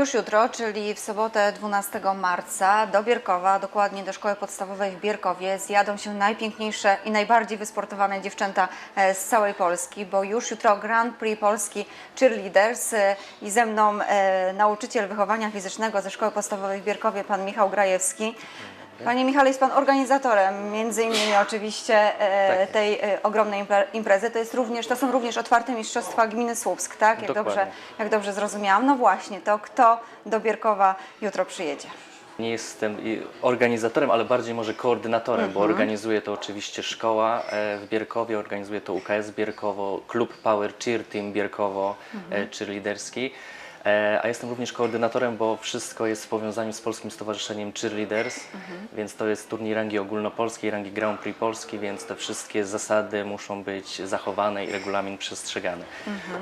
Już jutro, czyli w sobotę 12 marca do Bierkowa, dokładnie do Szkoły Podstawowej w Bierkowie zjadą się najpiękniejsze i najbardziej wysportowane dziewczęta e, z całej Polski, bo już jutro Grand Prix Polski Cheerleaders e, i ze mną e, nauczyciel wychowania fizycznego ze Szkoły Podstawowej w Bierkowie, pan Michał Grajewski. Panie Michale, jest Pan organizatorem, między innymi oczywiście e, Tak. tej e, ogromnej impre- imprezy. To, jest również, to są również otwarte mistrzostwa gminy Słupsk, tak? Jak Dokładnie. dobrze, jak dobrze zrozumiałam. No właśnie, to kto do Bierkowa jutro przyjedzie? Nie jestem organizatorem, ale bardziej może koordynatorem, bo organizuje to oczywiście szkoła e, w Bierkowie, organizuje to UKS Bierkowo, klub Power Cheer Team Bierkowo, e, cheerleaderski. E, A jestem również koordynatorem, bo wszystko jest w powiązaniu z Polskim Stowarzyszeniem Cheerleaders, więc to jest turniej rangi ogólnopolskiej, rangi Grand Prix Polski, więc te wszystkie zasady muszą być zachowane i regulamin przestrzegany.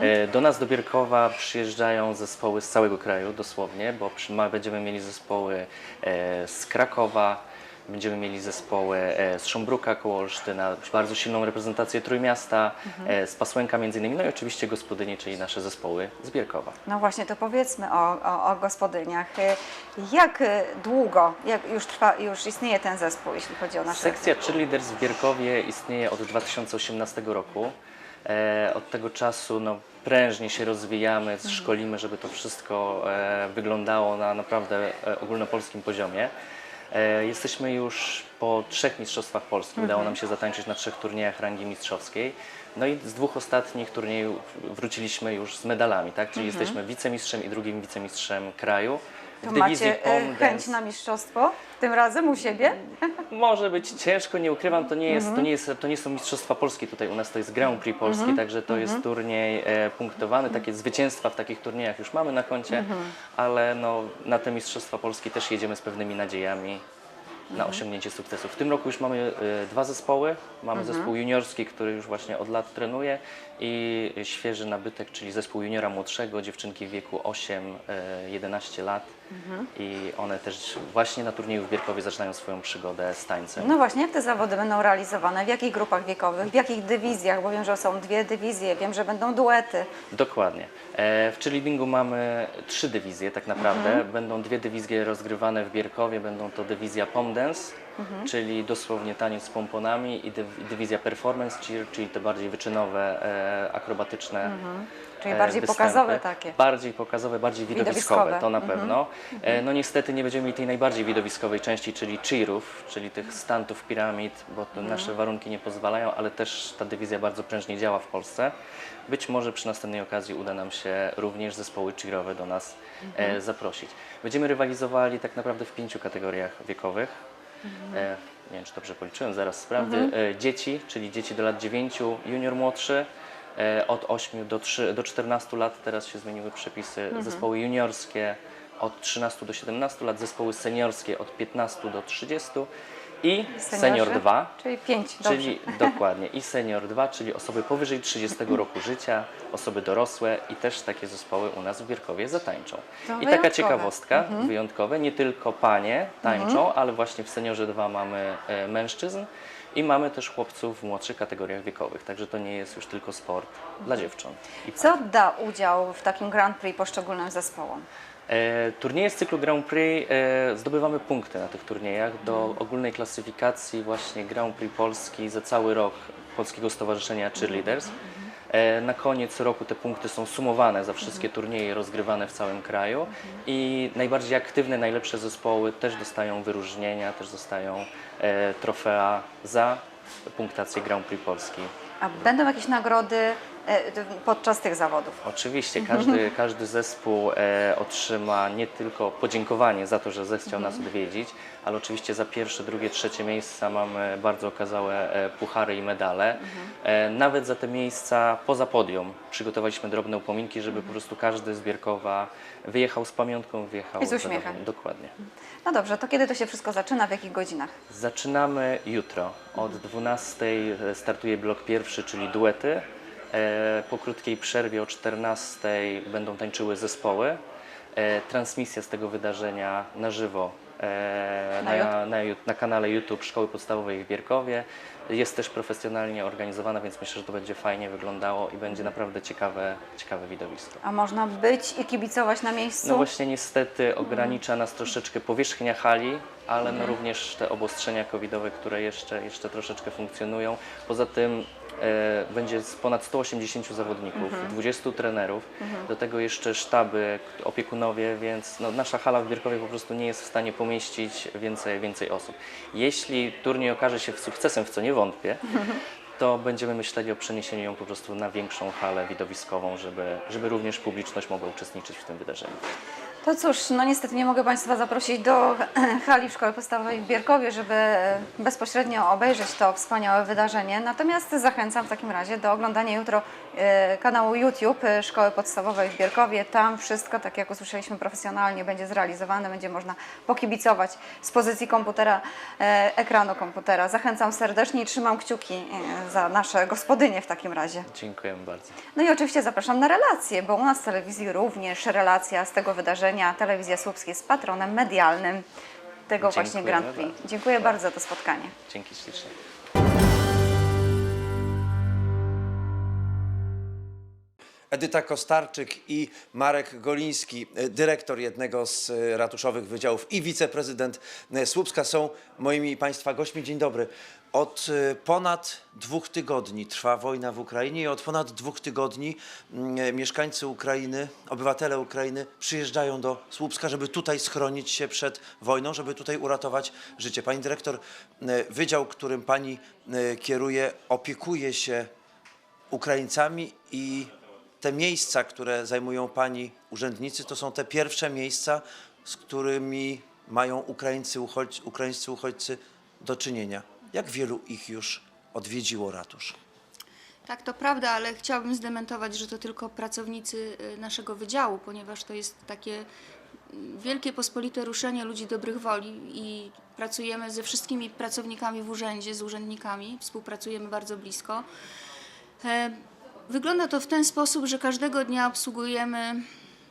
E, Do nas do Bierkowa przyjeżdżają zespoły z całego kraju, dosłownie, bo przy, będziemy mieli zespoły e, z Krakowa, Będziemy mieli zespoły e, z Szombruka koło Olsztyna, bardzo silną reprezentację Trójmiasta, e, z Pasłęka między innymi, no i oczywiście gospodynie, czyli nasze zespoły z Bierkowa. No właśnie, to powiedzmy o, o, o gospodyniach. Y, Jak długo jak już, trwa, już istnieje ten zespół, jeśli chodzi o nasze... Sekcja Cheerleaders w Bierkowie istnieje od 2018 roku. E, od tego czasu no, prężnie się rozwijamy, szkolimy, żeby to wszystko e, wyglądało na naprawdę e, ogólnopolskim poziomie. E, jesteśmy już po trzech mistrzostwach Polski. Udało nam się zatańczyć na trzech turniejach rangi mistrzowskiej. No i z dwóch ostatnich turniejów wróciliśmy już z medalami, tak? Czyli jesteśmy wicemistrzem i drugim wicemistrzem kraju. To macie y, chęć na mistrzostwo tym razem u siebie? Może być ciężko, nie ukrywam, to nie, jest, to, nie jest, to nie są Mistrzostwa Polskie tutaj u nas, to jest Grand Prix Polski, także to jest turniej e, punktowany. Takie zwycięstwa w takich turniejach już mamy na koncie, ale no, na te Mistrzostwa Polski też jedziemy z pewnymi nadziejami na osiągnięcie sukcesu. W tym roku już mamy e, dwa zespoły. Mamy zespół juniorski, który już właśnie od lat trenuje i świeży nabytek, czyli zespół juniora młodszego, dziewczynki w wieku 8-11 lat. I one też właśnie na turnieju w Bierkowie zaczynają swoją przygodę z tańcem. No właśnie, jak te zawody będą realizowane? W jakich grupach wiekowych? W jakich dywizjach? Bo wiem, że są dwie dywizje, wiem, że będą duety. Dokładnie. E, W cheerleadingu mamy trzy dywizje tak naprawdę. Będą dwie dywizje rozgrywane w Bierkowie. Będą to dywizja pom dance, czyli dosłownie taniec z pomponami i dyw- dywizja performance cheer, czyli te bardziej wyczynowe, e, akrobatyczne Czyli e, bardziej występy. pokazowe takie. Bardziej pokazowe, bardziej widowiskowe, Widowiskowe. to na pewno. E, No niestety nie będziemy mieli tej najbardziej widowiskowej części, czyli cheerów, czyli tych stantów piramid, bo to nasze warunki nie pozwalają, ale też ta dywizja bardzo prężnie działa w Polsce. Być może przy następnej okazji uda nam się również zespoły cheerowe do nas e, zaprosić. Będziemy rywalizowali tak naprawdę w pięciu kategoriach wiekowych. E, nie wiem, czy dobrze policzyłem, zaraz sprawdzę. E, dzieci, czyli dzieci do lat 9, junior młodszy, e, od 8 do, 3, do 14 lat, teraz się zmieniły przepisy, zespoły juniorskie od 13 do 17 lat, zespoły seniorskie od 15 do 30 i Seniorzy? senior 2, Czyli pięć, dobrze. Czyli dokładnie i senior 2, czyli osoby powyżej 30 roku życia, osoby dorosłe i też takie zespoły u nas w Bierkowie zatańczą. To I taka wyjątkowe. ciekawostka, wyjątkowe, nie tylko panie tańczą, ale właśnie w seniorze 2 mamy e, mężczyzn i mamy też chłopców w młodszych kategoriach wiekowych, także to nie jest już tylko sport dla dziewcząt. I Co da udział w takim Grand Prix poszczególnym zespołom? E, Turnieje z cyklu Grand Prix e, zdobywamy punkty na tych turniejach. Do ogólnej klasyfikacji właśnie Grand Prix Polski za cały rok Polskiego Stowarzyszenia Cheerleaders. E, Na koniec roku te punkty są sumowane za wszystkie turnieje rozgrywane w całym kraju. I najbardziej aktywne, najlepsze zespoły też dostają wyróżnienia, też dostają trofea za punktację Grand Prix Polski. A będą jakieś nagrody podczas tych zawodów? Oczywiście, każdy, każdy zespół e, otrzyma nie tylko podziękowanie za to, że zechciał nas odwiedzić, ale oczywiście za pierwsze, drugie, trzecie miejsca mamy bardzo okazałe e, puchary i medale. E, nawet za te miejsca poza podium przygotowaliśmy drobne upominki, żeby po prostu każdy z Bierkowa wyjechał z pamiątką, wyjechał I z uśmiechem. zadowolony. Dokładnie. No dobrze, to kiedy to się wszystko zaczyna, w jakich godzinach? Zaczynamy jutro. Od 12 startuje blok pierwszy, czyli duety. E, Po krótkiej przerwie o 14 będą tańczyły zespoły. E, Transmisja z tego wydarzenia na żywo e, Na Na na, kanale YouTube Szkoły Podstawowej w Bierkowie. Jest też profesjonalnie organizowana, więc myślę, że to będzie fajnie wyglądało i będzie naprawdę ciekawe, ciekawe widowisko. A można być i kibicować na miejscu? No właśnie niestety ogranicza nas troszeczkę powierzchnia hali, ale no również te obostrzenia covidowe, które jeszcze, jeszcze troszeczkę funkcjonują. Poza tym e, będzie z ponad 180 zawodników, 20 trenerów, do tego jeszcze sztaby, opiekunowie, więc no, nasza hala w Bierkowie po prostu nie jest w stanie pomieścić więcej, więcej osób. Jeśli turniej okaże się sukcesem, w co nie wątpię, to będziemy myśleli o przeniesieniu ją po prostu na większą halę widowiskową, żeby, żeby również publiczność mogła uczestniczyć w tym wydarzeniu. To cóż, no niestety nie mogę Państwa zaprosić do hali w Szkole Podstawowej w Bierkowie, żeby e, bezpośrednio obejrzeć to wspaniałe wydarzenie. Natomiast zachęcam w takim razie do oglądania jutro e, kanału YouTube e, Szkoły Podstawowej w Bierkowie. Tam wszystko, tak jak usłyszeliśmy, profesjonalnie będzie zrealizowane, będzie można pokibicować z pozycji komputera, ekranu komputera. Zachęcam serdecznie i trzymam kciuki za nasze gospodynie w takim razie. Dziękujemy bardzo. No i oczywiście zapraszam na relacje, bo u nas w telewizji również relacja z tego wydarzenia. Telewizja Słupska jest patronem medialnym tego właśnie Dziękujemy Grand Prix. bardzo. Dziękuję bardzo za to spotkanie. Dzięki ślicznie. Edyta Kostarczyk i Marek Goliński, e, dyrektor jednego z e, ratuszowych wydziałów i wiceprezydent e, Słupska są moimi Państwa gośćmi. Dzień dobry. Od ponad dwóch tygodni trwa wojna w Ukrainie i od ponad dwóch tygodni mm, mieszkańcy Ukrainy, obywatele Ukrainy przyjeżdżają do Słupska, żeby tutaj schronić się przed wojną, żeby tutaj uratować życie. Pani dyrektor, wydział, którym Pani kieruje, opiekuje się Ukraińcami i te miejsca, które zajmują pani urzędnicy, to są te pierwsze miejsca, z którymi mają Ukraińcy, uchodź, ukraińscy uchodźcy do czynienia. Jak wielu ich już odwiedziło ratusz? Tak, to prawda, ale chciałabym zdementować, że to tylko pracownicy y, naszego wydziału, ponieważ to jest takie mm, wielkie, pospolite ruszenie ludzi dobrych woli i pracujemy ze wszystkimi pracownikami w urzędzie, z urzędnikami, współpracujemy bardzo blisko. Wygląda to w ten sposób, że każdego dnia obsługujemy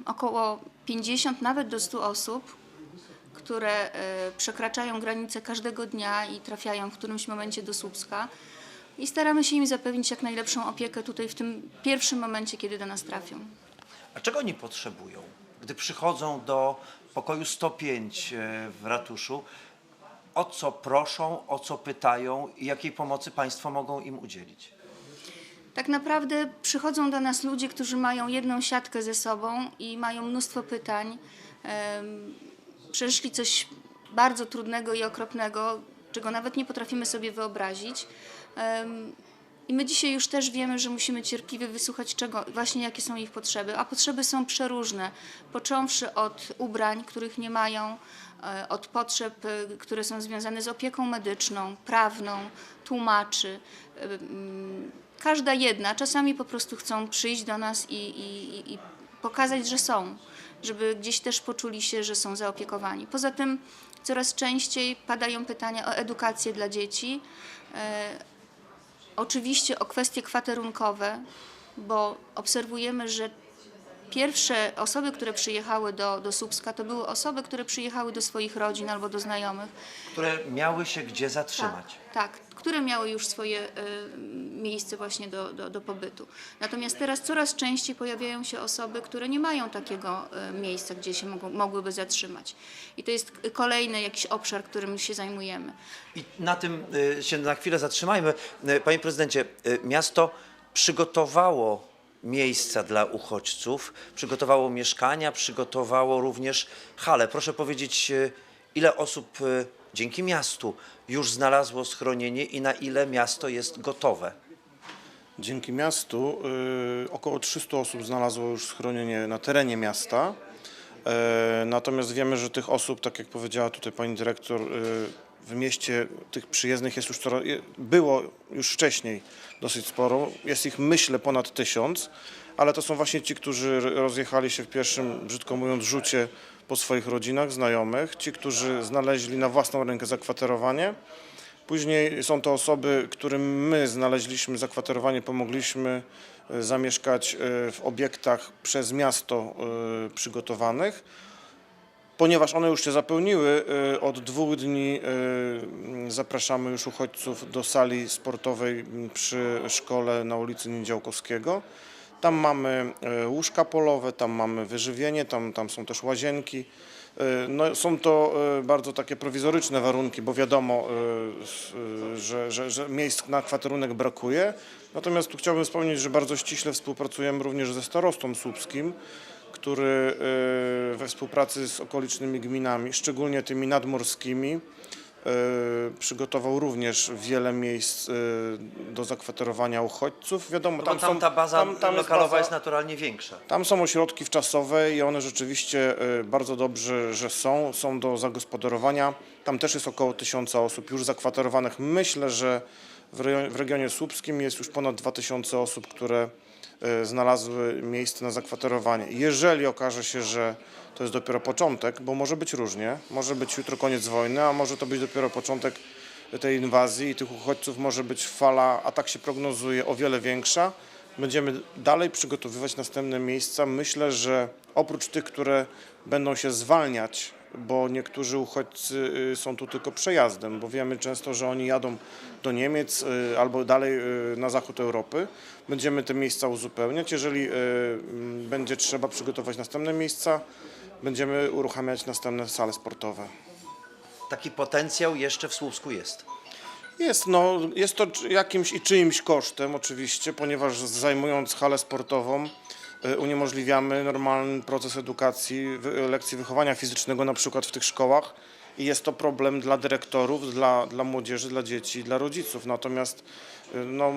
około 50, nawet do 100 osób, które e, przekraczają granice każdego dnia i trafiają w którymś momencie do Słupska. I staramy się im zapewnić jak najlepszą opiekę tutaj w tym pierwszym momencie, kiedy do nas trafią. A czego oni potrzebują, gdy przychodzą do pokoju 105 e, w ratuszu? O co proszą, o co pytają i jakiej pomocy państwo mogą im udzielić? Tak naprawdę przychodzą do nas ludzie, którzy mają jedną siatkę ze sobą i mają mnóstwo pytań. Przeszli coś bardzo trudnego i okropnego, czego nawet nie potrafimy sobie wyobrazić. I my dzisiaj już też wiemy, że musimy cierpliwie wysłuchać czego, właśnie jakie są ich potrzeby. A potrzeby są przeróżne, począwszy od ubrań, których nie mają, e, od potrzeb, e, które są związane z opieką medyczną, prawną, tłumaczy. Każda jedna. Czasami po prostu chcą przyjść do nas i, i, i pokazać, że są, żeby gdzieś też poczuli się, że są zaopiekowani. Poza tym coraz częściej padają pytania o edukację dla dzieci. E, Oczywiście o kwestie kwaterunkowe, bo obserwujemy, że pierwsze osoby, które przyjechały do, do Słupska, to były osoby, które przyjechały do swoich rodzin albo do znajomych. Które miały się gdzie zatrzymać? Tak, które miały już swoje y, miejsce właśnie do, do, do pobytu. Natomiast teraz coraz częściej pojawiają się osoby, które nie mają takiego y, miejsca, gdzie się mogą, mogłyby zatrzymać. I to jest kolejny jakiś obszar, którym się zajmujemy. I na tym y, się na chwilę zatrzymajmy. Y, Panie prezydencie, y, miasto przygotowało miejsca dla uchodźców, przygotowało mieszkania, przygotowało również hale. Proszę powiedzieć, y, ile osób y, dzięki miastu już znalazło schronienie i na ile miasto jest gotowe? Dzięki miastu y, około 300 osób znalazło już schronienie na terenie miasta. E, natomiast wiemy, że tych osób, tak jak powiedziała tutaj pani dyrektor, y, w mieście tych przyjezdnych jest już coraz, było już wcześniej dosyć sporo. Jest ich myślę ponad tysiąc, ale to są właśnie ci, którzy rozjechali się w pierwszym, brzydko mówiąc, rzucie po swoich rodzinach, znajomych, ci, którzy znaleźli na własną rękę zakwaterowanie. Później są to osoby, którym my znaleźliśmy zakwaterowanie, pomogliśmy e, zamieszkać e, w obiektach przez miasto e, przygotowanych. Ponieważ one już się zapełniły, y, od dwóch dni y, zapraszamy już uchodźców do sali sportowej przy szkole na ulicy Niedziałkowskiego. Tam mamy y, łóżka polowe, tam mamy wyżywienie, tam, tam są też łazienki. No, są to bardzo takie prowizoryczne warunki, bo wiadomo, że, że, że miejsc na kwaterunek brakuje. Natomiast tu chciałbym wspomnieć, że bardzo ściśle współpracujemy również ze starostą słupskim, który y, we współpracy z okolicznymi gminami, szczególnie tymi nadmorskimi, y, przygotował również wiele miejsc y, do zakwaterowania uchodźców. Wiadomo, No tam, tam są, ta baza tam, tam lokalowa baza- jest naturalnie większa. tam są ośrodki wczasowe i one rzeczywiście bardzo dobrze, że są, są do zagospodarowania. Tam też jest około tysiąca osób już zakwaterowanych. Myślę, że w regionie słupskim jest już ponad 2000 osób, które znalazły miejsce na zakwaterowanie. Jeżeli okaże się, że to jest dopiero początek, bo może być różnie, może być jutro koniec wojny, a może to być dopiero początek tej inwazji i tych uchodźców może być fala, a tak się prognozuje, o wiele większa. Będziemy dalej przygotowywać następne miejsca. Myślę, że oprócz tych, które będą się zwalniać, bo niektórzy uchodźcy y, są tu tylko przejazdem, bo wiemy często, że oni jadą do Niemiec y, albo dalej y, na zachód Europy. Będziemy te miejsca uzupełniać. Jeżeli mm, będzie trzeba przygotować następne miejsca, będziemy uruchamiać następne sale sportowe. Taki potencjał jeszcze w Słupsku jest. Jest, no, jest to jakimś i czyimś kosztem oczywiście, ponieważ zajmując halę sportową uniemożliwiamy normalny proces edukacji, lekcji wychowania fizycznego na przykład w tych szkołach i jest to problem dla dyrektorów, dla, dla młodzieży, dla dzieci, dla rodziców. Natomiast y, no,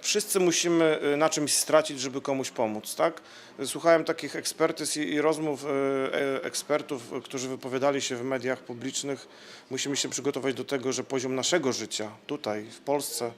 wszyscy musimy y, na czymś stracić, żeby komuś pomóc, tak? Słuchałem takich ekspertyz i, i rozmów y, e, ekspertów, y, którzy wypowiadali się w mediach publicznych. Musimy się przygotować do tego, że poziom naszego życia tutaj w Polsce y, y,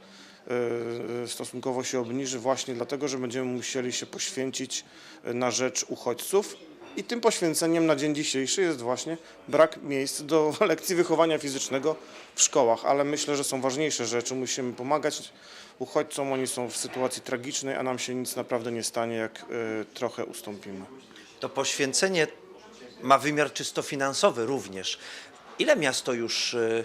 stosunkowo się obniży właśnie dlatego, że będziemy musieli się poświęcić y, na rzecz uchodźców. I tym poświęceniem na dzień dzisiejszy jest właśnie brak miejsc do lekcji wychowania fizycznego w szkołach, ale myślę, że są ważniejsze rzeczy. Musimy pomagać uchodźcom, oni są w sytuacji tragicznej, a nam się nic naprawdę nie stanie, jak y, trochę ustąpimy. To poświęcenie ma wymiar czysto finansowy również. Ile miasto już y,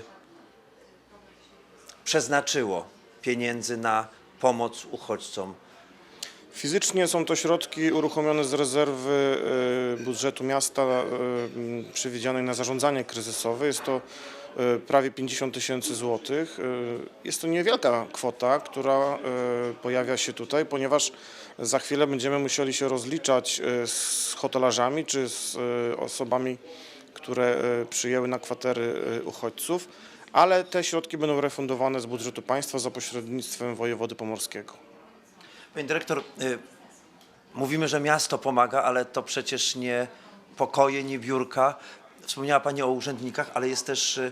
przeznaczyło pieniędzy na pomoc uchodźcom? Fizycznie są to środki uruchomione z rezerwy y, budżetu miasta m, przewidzianej na zarządzanie kryzysowe. Jest to y, prawie 50 tysięcy złotych. Jest to niewielka kwota, która pojawia się tutaj, ponieważ za chwilę będziemy musieli się rozliczać z hotelarzami czy z osobami, które przyjęły na kwatery uchodźców, ale te środki będą refundowane z budżetu państwa za pośrednictwem wojewody pomorskiego. Panie dyrektor, y, mówimy, że miasto pomaga, ale to przecież nie pokoje, nie biurka. Wspomniała Pani o urzędnikach, ale jest też y,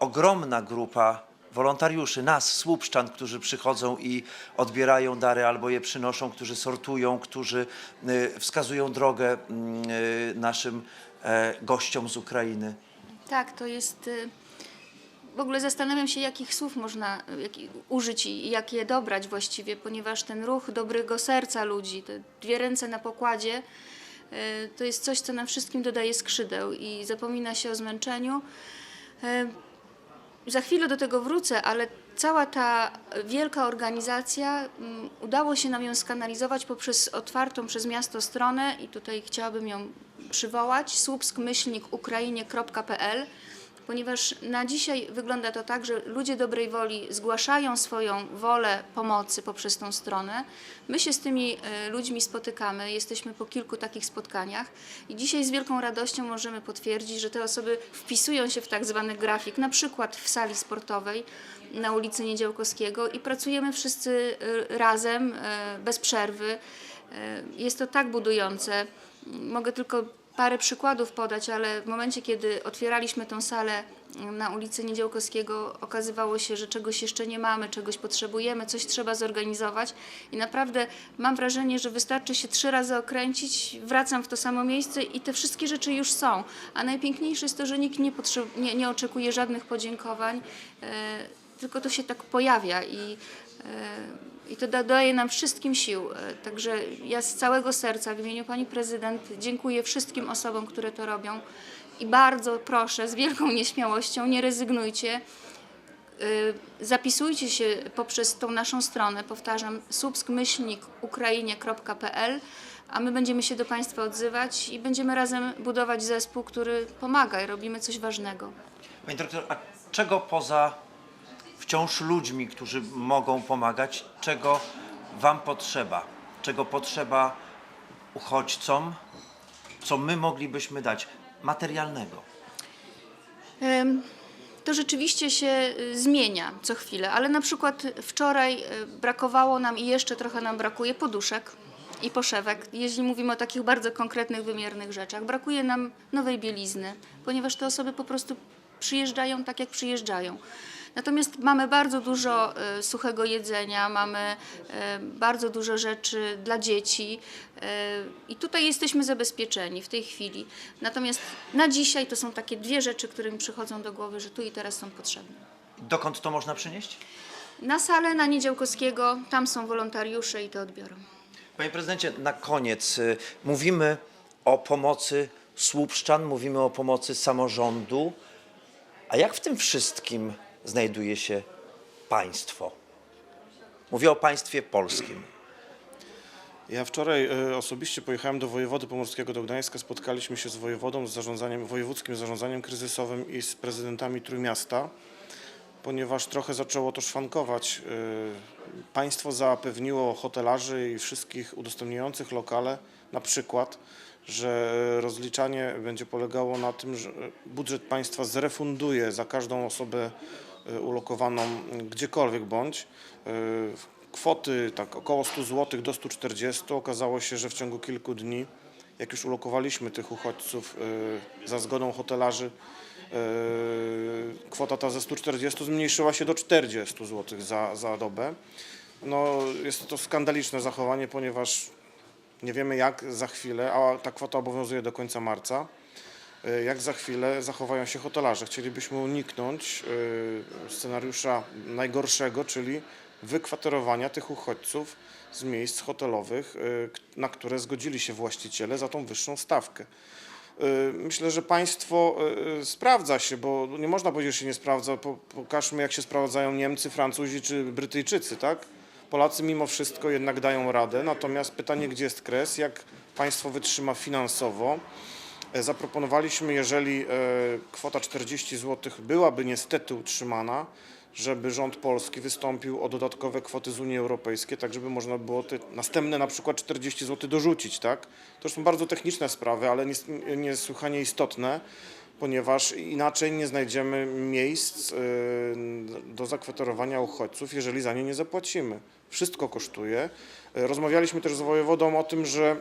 ogromna grupa wolontariuszy, nas, słupszczan, którzy przychodzą i odbierają dary albo je przynoszą, którzy sortują, którzy y, wskazują drogę mm, y, naszym e, gościom z Ukrainy. Tak, to jest. W ogóle zastanawiam się, jakich słów można y, jaki, użyć i jak je dobrać właściwie, ponieważ ten ruch dobrego serca ludzi, te dwie ręce na pokładzie, y, to jest coś, co nam wszystkim dodaje skrzydeł i zapomina się o zmęczeniu. Y, Za chwilę do tego wrócę, ale cała ta wielka organizacja, mm, udało się nam ją skanalizować poprzez otwartą przez miasto stronę i tutaj chciałabym ją przywołać, słupsk-ukrainie.pl ponieważ na dzisiaj wygląda to tak, że ludzie dobrej woli zgłaszają swoją wolę pomocy poprzez tą stronę. My się z tymi e, ludźmi spotykamy, jesteśmy po kilku takich spotkaniach i dzisiaj z wielką radością możemy potwierdzić, że te osoby wpisują się w tak zwany grafik, na przykład w sali sportowej na ulicy Niedziałkowskiego i pracujemy wszyscy e, razem, e, bez przerwy. Jest to tak budujące. Mogę tylko parę przykładów podać, ale w momencie, kiedy otwieraliśmy tą salę na ulicy Niedziałkowskiego, okazywało się, że czegoś jeszcze nie mamy, czegoś potrzebujemy, coś trzeba zorganizować i naprawdę mam wrażenie, że wystarczy się trzy razy okręcić, wracam w to samo miejsce i te wszystkie rzeczy już są. A najpiękniejsze jest to, że nikt nie, nie, nie oczekuje żadnych podziękowań, e, tylko to się tak pojawia i i to da- daje nam wszystkim sił. E, Także ja z całego serca w imieniu pani prezydent dziękuję wszystkim osobom, które to robią i bardzo proszę, z wielką nieśmiałością, nie rezygnujcie. Y, Zapisujcie się poprzez tą naszą stronę, powtarzam, subsk-ukrainie.pl, a my będziemy się do Państwa odzywać i będziemy razem budować zespół, który pomaga i robimy coś ważnego. Pani dyrektor, a czego poza wciąż ludźmi, którzy mogą pomagać, czego Wam potrzeba? Czego potrzeba uchodźcom? Co my moglibyśmy dać materialnego? Em, To rzeczywiście się y, zmienia co chwilę, ale na przykład wczoraj y, brakowało nam i jeszcze trochę nam brakuje poduszek i poszewek, jeśli mówimy o takich bardzo konkretnych, wymiernych rzeczach. Brakuje nam nowej bielizny, ponieważ te osoby po prostu przyjeżdżają tak, jak przyjeżdżają. Natomiast mamy bardzo dużo y, suchego jedzenia, mamy y, bardzo dużo rzeczy dla dzieci y, i tutaj jesteśmy zabezpieczeni w tej chwili. Natomiast na dzisiaj to są takie dwie rzeczy, które mi przychodzą do głowy, że tu i teraz są potrzebne. Dokąd to można przynieść? Na salę na Niedziałkowskiego, tam są wolontariusze i to odbiorą. Panie prezydencie, na koniec y, mówimy o pomocy słupszczan, mówimy o pomocy samorządu. A jak w tym wszystkim znajduje się państwo? Mówię o państwie polskim. Ja wczoraj e, osobiście pojechałem do wojewody pomorskiego do Gdańska, spotkaliśmy się z wojewodą, z zarządzaniem, wojewódzkim zarządzaniem kryzysowym i z prezydentami Trójmiasta, ponieważ trochę zaczęło to szwankować. E, Państwo zapewniło hotelarzy i wszystkich udostępniających lokale na przykład, że rozliczanie będzie polegało na tym, że budżet państwa zrefunduje za każdą osobę ulokowaną gdziekolwiek bądź. e, Kwoty tak około 100 zł do 140. Okazało się, że w ciągu kilku dni, jak już ulokowaliśmy tych uchodźców e, za zgodą hotelarzy, kwota ta ze 140 zmniejszyła się do 40 zł za, za dobę. No, jest to skandaliczne zachowanie, ponieważ nie wiemy jak za chwilę, a ta kwota obowiązuje do końca marca, jak za chwilę zachowają się hotelarze. Chcielibyśmy uniknąć e, scenariusza najgorszego, czyli wykwaterowania tych uchodźców z miejsc hotelowych, e, na które zgodzili się właściciele za tą wyższą stawkę. Myślę, że państwo sprawdza się, bo nie można powiedzieć, że się nie sprawdza. Po- Pokażmy, jak się sprawdzają Niemcy, Francuzi czy Brytyjczycy, tak? Polacy mimo wszystko jednak dają radę. Natomiast pytanie, gdzie jest kres, jak państwo wytrzyma finansowo. E, Zaproponowaliśmy, jeżeli e, kwota 40 zł byłaby niestety utrzymana, żeby rząd polski wystąpił o dodatkowe kwoty z Unii Europejskiej, tak żeby można było te następne na przykład 40 zł dorzucić, tak? To są bardzo techniczne sprawy, ale nies- niesłychanie istotne, ponieważ inaczej nie znajdziemy miejsc e, do zakwaterowania uchodźców, jeżeli za nie nie zapłacimy. Wszystko kosztuje. Rozmawialiśmy też z wojewodą o tym, że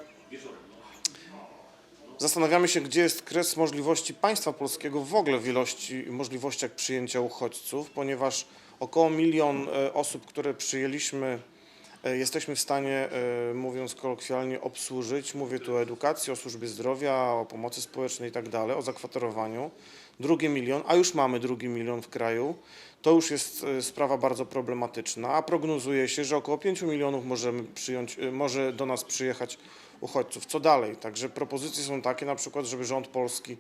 Zastanawiamy się, gdzie jest kres możliwości państwa polskiego w ogóle w ilości możliwościach przyjęcia uchodźców, ponieważ około milion e, osób, które przyjęliśmy, e, jesteśmy w stanie, e, mówiąc kolokwialnie, obsłużyć. Mówię tu o edukacji, o służbie zdrowia, o pomocy społecznej i tak o zakwaterowaniu. Drugi milion, a już mamy drugi milion w kraju, to już jest sprawa bardzo problematyczna, a prognozuje się, że około 5 milionów możemy przyjąć, może do nas przyjechać uchodźców. Co dalej? Także propozycje są takie na przykład, żeby rząd polski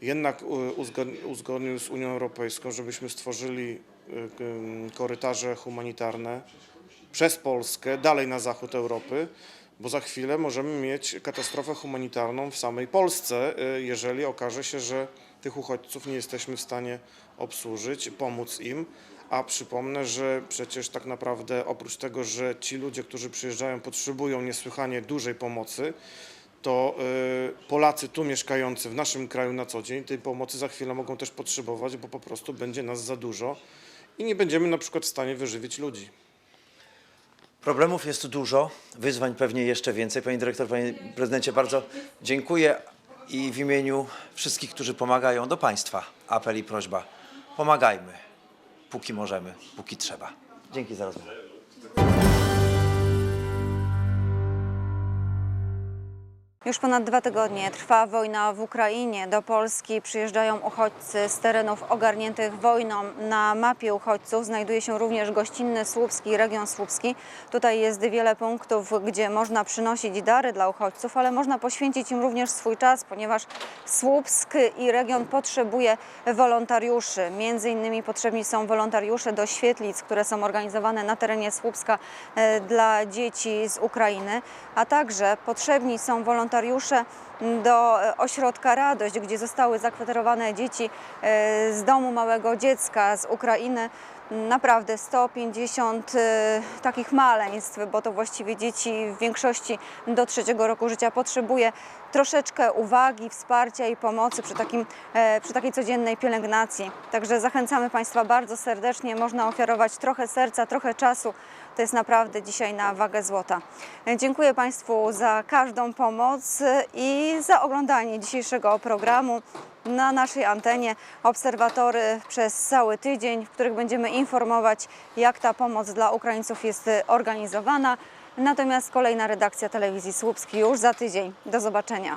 jednak uzgodni- uzgodnił z Unią Europejską, żebyśmy stworzyli e, em, korytarze humanitarne przez Polskę dalej na zachód Europy, bo za chwilę możemy mieć katastrofę humanitarną w samej Polsce, e, jeżeli okaże się, że tych uchodźców nie jesteśmy w stanie obsłużyć, pomóc im. A przypomnę, że przecież tak naprawdę oprócz tego, że ci ludzie, którzy przyjeżdżają, potrzebują niesłychanie dużej pomocy, to y, Polacy tu mieszkający w naszym kraju na co dzień tej pomocy za chwilę mogą też potrzebować, bo po prostu będzie nas za dużo i nie będziemy na przykład w stanie wyżywić ludzi. Problemów jest dużo, wyzwań pewnie jeszcze więcej. Panie dyrektor, panie prezydencie, bardzo dziękuję i w imieniu wszystkich, którzy pomagają, do Państwa apel i prośba. Pomagajmy, póki możemy, póki trzeba. Dzięki za rozmowę. Już ponad dwa tygodnie trwa wojna w Ukrainie. Do Polski przyjeżdżają uchodźcy z terenów ogarniętych wojną. Na mapie uchodźców znajduje się również gościnny Słupski, region Słupski. Tutaj jest wiele punktów, gdzie można przynosić dary dla uchodźców, ale można poświęcić im również swój czas, ponieważ Słupsk i region potrzebuje wolontariuszy. Między innymi potrzebni są wolontariusze do świetlic, które są organizowane na terenie Słupska e, dla dzieci z Ukrainy, a także potrzebni są wolontariusze do e, ośrodka Radość, gdzie zostały zakwaterowane dzieci e, z domu małego dziecka z Ukrainy. Naprawdę 150 e, takich maleństw, bo to właściwie dzieci w większości do trzeciego roku życia potrzebuje troszeczkę uwagi, wsparcia i pomocy przy, takim, przy takiej codziennej pielęgnacji. Także zachęcamy Państwa bardzo serdecznie. Można ofiarować trochę serca, trochę czasu. To jest naprawdę dzisiaj na wagę złota. Dziękuję Państwu za każdą pomoc i za oglądanie dzisiejszego programu na naszej antenie. Obserwatory przez cały tydzień, w których będziemy informować, jak ta pomoc dla Ukraińców jest organizowana. Natomiast kolejna redakcja telewizji Słupski już za tydzień. Do zobaczenia.